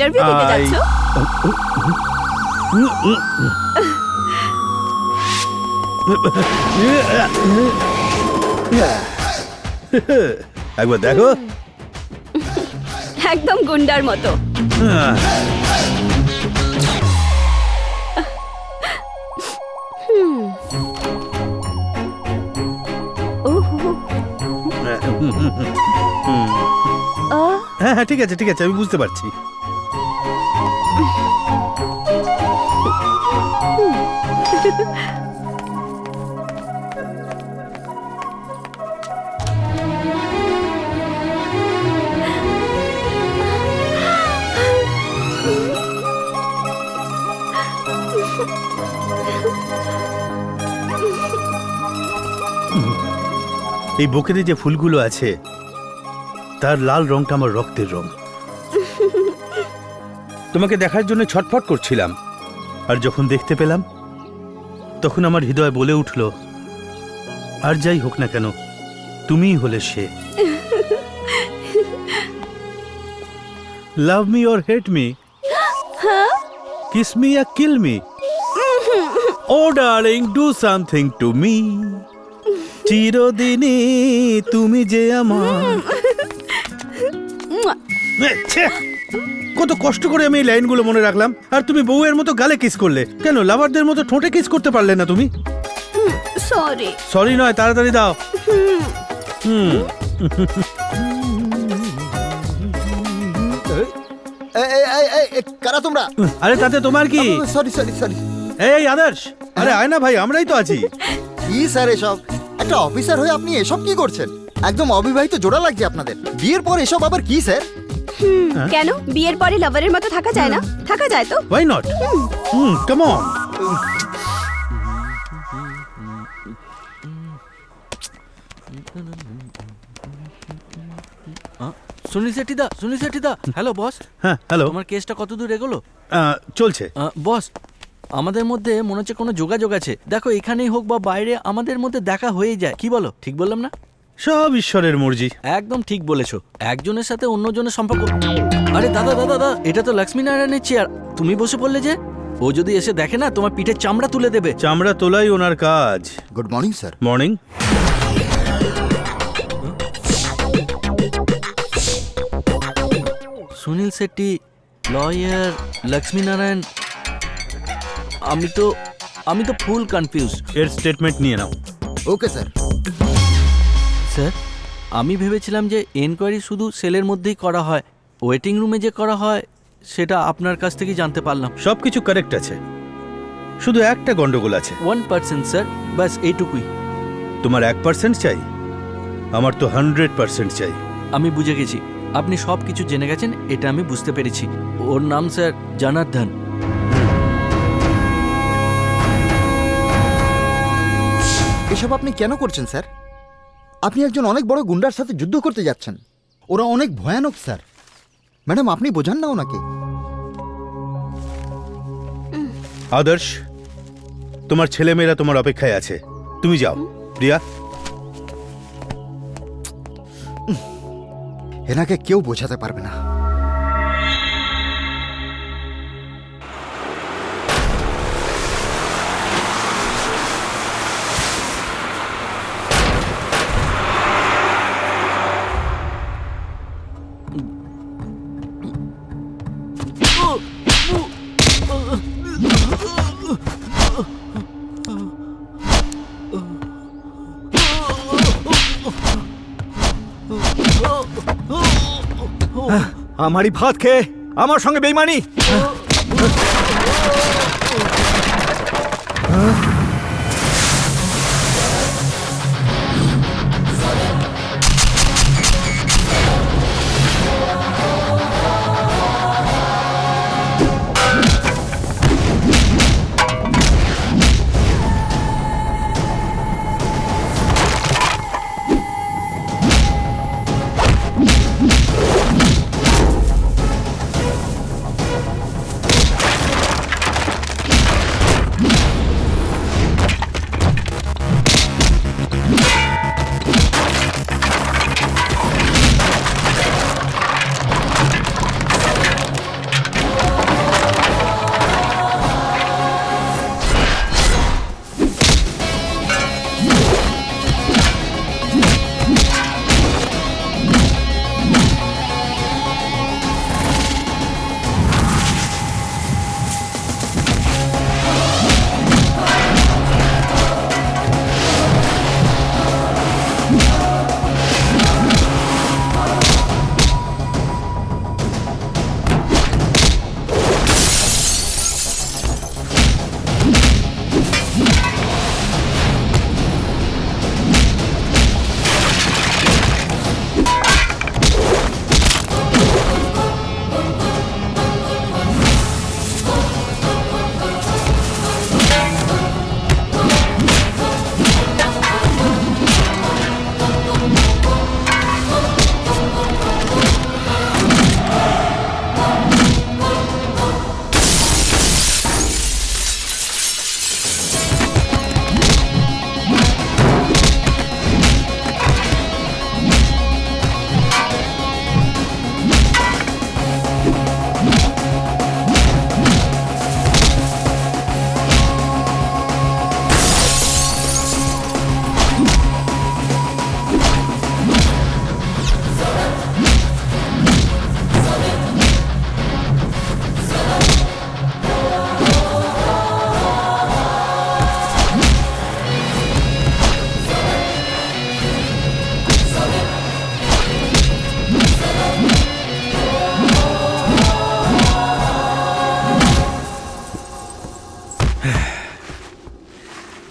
Interview দিতে যাচ্ছ? একবার দেখো। একদম গুন্ডার মতো। হ্যাঁ হ্যাঁ ঠিক আছে ঠিক আছে আমি বুঝতে পারছি। এই বুকেতে যে ফুলগুলো আছে, তার লাল রংটা আমার রক্তের রং। তোমাকে দেখার জন্য ছটফট করছিলাম, আর যখন দেখতে পেলাম তখন আমার হৃদয় বলে উঠল, আর যাই হোক না কেন, তুমিই হলে সে। Love me or hate me kiss me या kill me oh darling do something to me চিরদিনই তুমি যে আমার ছে! কত কষ্ট করে আমি এই লাইনগুলো মনে রাখলাম। আর তুমি বউয়ের মতো গালে কিস করলে। কেন লাভারদের মতো ঠোঁটে কিস করতে পারলে না তুমি? সরি সরি নয় তাড়াতাড়ি দাও। হুম। এই, এই, এই, এই, এই, কারা তোমরা? আরে তাতে তোমার কি? সরি সরি সরি এই আদর্শ। আরে আয় না ভাই আমরাই তো আছি। কি স্যার এসব? একটা অফিসার হয়ে আপনি এসব কি করছেন? একদম অবিবাহিত জোড়া লাগছে আপনাদের। বিয়ের পর এসব আবার কি স্যার? কেন? বিয়ের পরে লাভারের মতো থাকা যায় না? থাকা যায় তো? Why not hmm. Come on Sunil Shetty দা সুনীল শেট্টি দা হ্যালো বস হ্যাঁ হ্যালো তোমার কেসটা কত দূর এগোলো? চলছে। বস আমাদের মধ্যে মনে হচ্ছে কোনো যোগাযোগ আছে। দেখো এখানেই হোক বা বাইরে আমাদের মধ্যে দেখা হয়ে যায়। কি বলো? ঠিক বললাম না? সব ঈশ্বরের মর্জি। একদম ঠিক বলেছ। একজনের সাথে অন্যজনের সম্পর্ক। আরে দাদা দাদা দাদা এটা তো লক্ষ্মী নারায়ণের চেয়ার। তুমি বসে পড়লে যে? ও যদি এসে দেখে না তোমার পিঠের চামড়া তুলে দেবে। চামড়া তোলাই ওনার কাজ। Good morning sir morning Sunil Shetty lawyer Lakshmi Narayan আমি তো আমি তো ফুল কনফিউজ এর স্টেটমেন্ট নিয়ে নাও। Okay sir sir. আমি ভেবেছিলাম যে এনকোয়ারি শুধু সেলের মধ্যেই করা হয়। ওয়েটিং রুমে যে করা হয় সেটা আপনার কাছ থেকেই জানতে পারলাম। সব কিছু কারেক্ট আছে। শুধু একটা গন্ডগোল আছে। One percent sir. ব্যাস এইটুকুই। তোমার এক পার্সেন্ট চাই? আমার তো হান্ড্রেড পার্সেন্ট চাই। আমি বুঝে গেছি। আপনি সব কিছু জেনে গেছেন এটা আমি বুঝতে পেরেছি। ওর নাম স্যার জনার্দন এসব আপনি কেন করছেন স্যার? আপনি একজন অনেক বড় গুন্ডার সাথে যুদ্ধ করতে যাচ্ছেন। ওরা অনেক ভয়ানক স্যার। ম্যাডাম আপনি বোঝান না ওনাকে। আদর্শ তোমার ছেলেমেয়েরা তোমার অপেক্ষায় আছে। তুমি যাও। প্রিয়া? এনাকে কেউ বোঝাতে পারবে না। আমারই ভাত খেয়ে আমার সঙ্গে বেইমানি।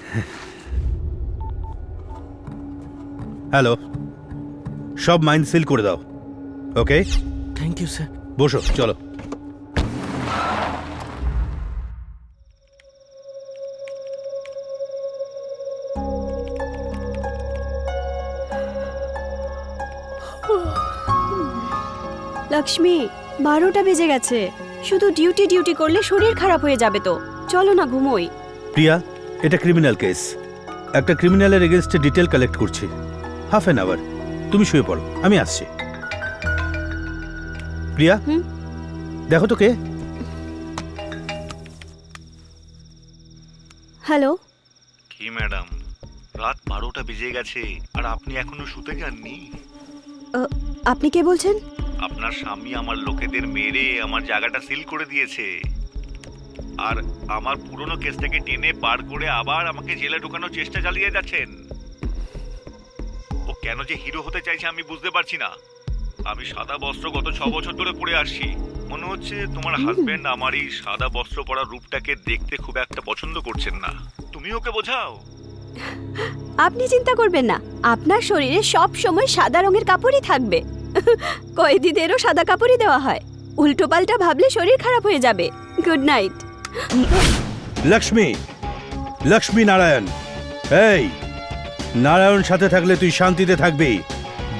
হ্যালো সব মাইন্ড সিল করে দাও ওকে? থ্যাংক ইউ স্যার বসো চলো। লক্ষ্মী বারোটা বেজে গেছে। শুধু ডিউটি ডিউটি করলে শরীর খারাপ হয়ে যাবে তো। চলো না ঘুমোই। প্রিয়া এটা ক্রিমিনাল কেস একটা ক্রিমিনালের এগেনস্টে ডিটেল কালেক্ট করছি। হাফ অ্যান আওয়ার তুমি শুয়ে পড়ো আমি আসছি। প্রিয়া? দেখো তো কে? হ্যালো কি ম্যাডাম? রাত বারোটা বেজে গেছে আর আপনি এখনও শুতে যাননি? আপনি কে বলছেন? আপনার স্বামী আমার লোকেদের মেরে আমার জায়গাটা সিল করে দিয়েছে। আর আমার পুরনো কেস থেকে টেনে বার করে আবার আমাকে জেলে ঢোকানোর চেষ্টা চালিয়ে যাচ্ছেন। ও কেন যে হিরো হতে চাইছে আমি বুঝতে পারছি না। আমি সাদা বস্ত্র গত ছ বছর ধরে পরে আসছি। মনে হচ্ছে তোমার হাজবেন্ড আমার এই সাদা বস্ত্র পরা রূপটাকে দেখতে খুব একটা পছন্দ করছেন না। তুমি ওকে বোঝাও। আপনি চিন্তা করবেন না। আপনার শরীরে সব সময় সাদা রঙের কাপড়ই থাকবে। কয়েদিদেরও সাদা কাপড়ই দেওয়া হয়। উল্টো পাল্টা ভাবলে শরীর খারাপ হয়ে যাবে। Good night Lakshmi Lakshmi Narayan. এই নারায়ণ সাথে থাকলে তুই শান্তিতে থাকবি।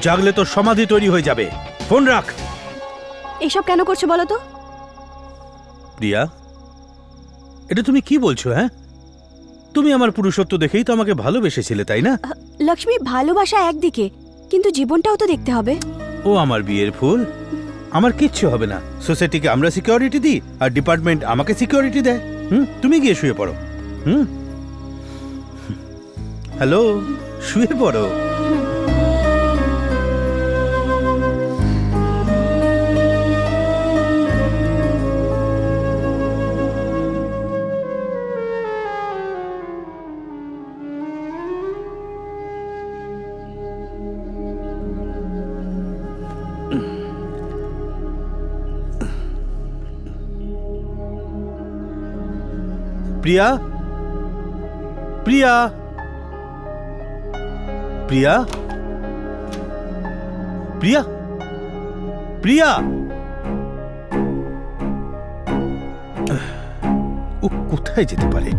জাগলে তোর সমাধি তৈরি হয়ে যাবে। ফোন রাখ। এসব কেন করছ বলো তো? প্রিয়া এটা তুমি কি বলছো হ্যাঁ? তুমি আমার পুরুষত্ব দেখেই তো আমাকে ভালোবেসেছিলে তাই না? লক্ষ্মী ভালোবাসা একদিকে কিন্তু জীবনটাও তো দেখতে হবে। ও আমার বিয়ের ফুল। আমার কিচ্ছু হবে না। সোসাইটিকে আমরা সিকিউরিটি দিই আর ডিপার্টমেন্ট আমাকে সিকিউরিটি দেয়। হুম? তুমি গিয়ে শুয়ে পড়ো। হুম? হ্যালো শুয়ে পড়ো। প্রিয়া? প্রিয়া? প্রিয়া? প্রিয়া? প্রিয়া? ও কোথায় যেতে পারে?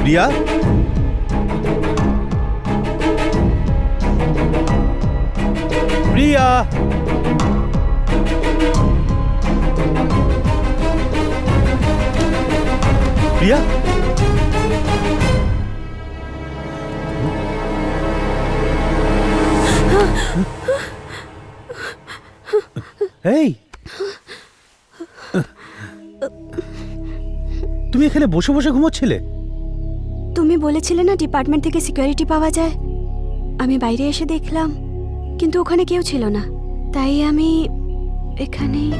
প্রিয়া? প্রিয়া? প্রিয়া এই! তুমি এখানে বসে বসে ঘুমোচ্ছিলে? তুমি বলেছিলে না ডিপার্টমেন্ট থেকে সিকিউরিটি পাওয়া যায়? আমি বাইরে এসে দেখলাম কিন্তু ওখানে কেউ ছিল না। তাই আমি এখানেই